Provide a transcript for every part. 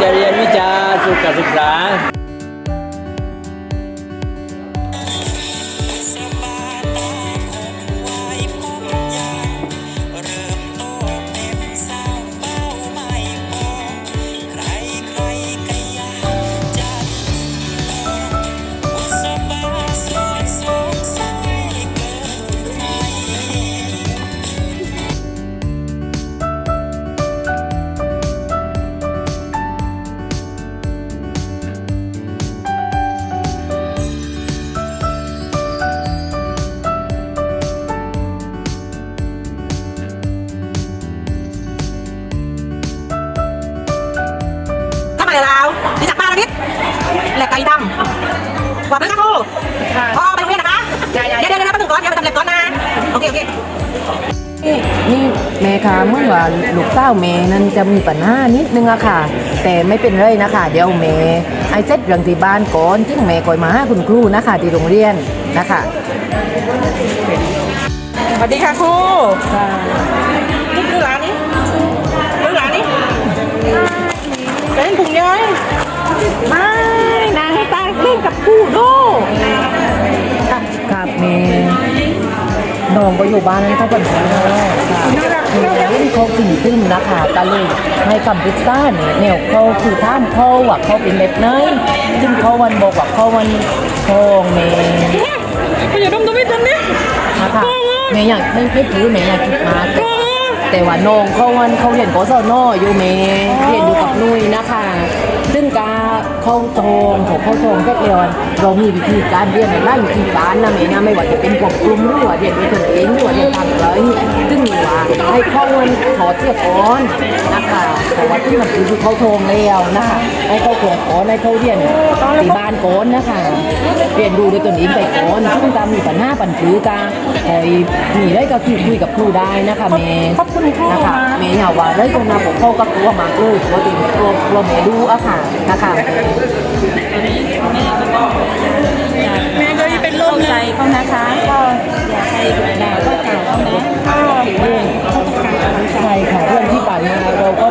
งาเรียนวิชาสุขศึกษา ขวามือนะครูพอไปโรงเรียนนะคะ เดี๋ยวเดี๋ยวเดี๋ยวแป๊บนึงก่อนเดี๋ยวไปทำเล็บก่อนนะ โอเคโอเคนี่แม่คะเมื่อว่าลูกเต้าแม่นั้นจะมีปัญหานิดนึงอะค่ะ แต่ไม่เป็นไรนะคะ เดี๋ยวแม่ไอ้เซ็ตเรื่องที่บ้านก่อนที่แม่ก่อยมาหาคุณครูนะคะที่โรงเรียนนะคะสวัสดีค่ะครู น้องก็อยู่บ้านนั้นเขาเป็นคนแรกค่ะเล่เขาถึงขึ้นนะคะก็เลยให้คำปรึกษาเนี่ยแนวเขาคือท่ามเขาว่าเขาเป็นแบบไหนซึ่งเขาวันบอกว่าเขาวันทองแม่คุณอย่าดมตัวไม่ทันเนี่ยนะคะแม่อยากไม่ไม่ถือแม่อยากคิดมากแต่ว่าน้องเขาวันเขาเรียนกศนอยู่แม่เรียนอยู่กับนุ้ยนะคะ ซึ่งกา เข้าทองของเข้าทองแค่เดียวเรามีวิธีการเรียนในด้านวิธีการนะแม่นะไม่ว่าจะเป็นกลุ่มกลุ่มหรือว่าเรียนด้วยตนเองหรือว่าเรียนทางเลยซึ่งมีว่าให้เข้าวันขอเทียบก่อนนะคะแต่ว่าที่มันคือเข้าทองแล้วนะคะให้เข้าทองก่อนให้เข้าเรียนที่บ้านก่อนนะคะเรียนรู้ด้วยตนเองไปก่อนซึ่งตามมีปัญหาปัญหากาคอยมีได้ก็คือคุยกับครูได้นะคะเมย์ขอบคุณครูนะ อย่าว่าเลยตรงนั้นผมเข้ากับตัวมากเลยตัวจริงตัวตัวเมย์ดูอะค่ะนะคะแม่ก็เป็นลมใจเขานะคะก็อย่าไปด่ก็กล่าวเขานะเรื่องใช่ค่ะเรื่องที่ผ่านมาเราก็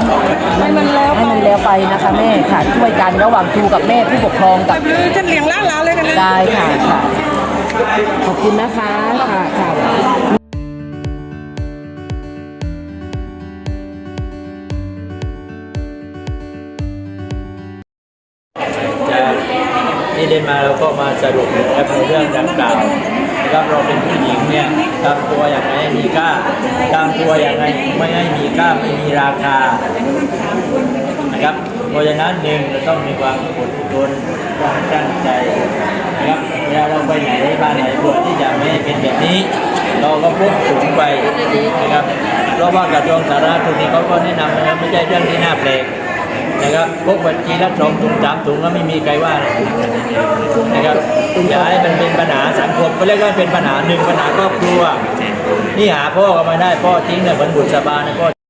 ให้มันแล้วให้มันแล้วไปนะคะแม่ค่ะช่วยกันระหว่างครูกับแม่ผู้ปกครองกับคือฉันเลี้ยงล้านล้านเลยกันเลยได้ค่ะค่ะขอบคุณนะคะค่ะค่ะ ที่เรียนมาเราก็มาสรุปนะครับในเรื่องดังกล่าวนะครับเราเป็นผู้หญิงเนี่ยทำตัวอย่างไรมีค่าทำตัวอย่างไรไม่ให้มีค่าไม่มีราคานะครับเพราะฉะนั้นหนึ่งเราต้องมีความอดทนความตั้งใจนะครับเวลาเราไปไหนบ้านไหนเพื่อที่จะไม่เป็นแบบนี้ เราก็พกถุงไปนะครับเพราะว่ากระทรวงสาธารณสุขนี่เขาก็แนะนำนะครับไม่ใช่เรื่องที่น่าแปลก นะครับพกบัญชีละสองถุงสามถุงก็ไม่มีใครว่าเลยนะครับอย่าให้มันเป็นปัญหาสังคมก็เรียกว่าเป็นปัญหาหนึ่งปัญหาครอบครัวนี่หาพ่อก็ไม่ได้พ่อทิ้งเนี่ยเหมือนบุตรสบานะพ่อ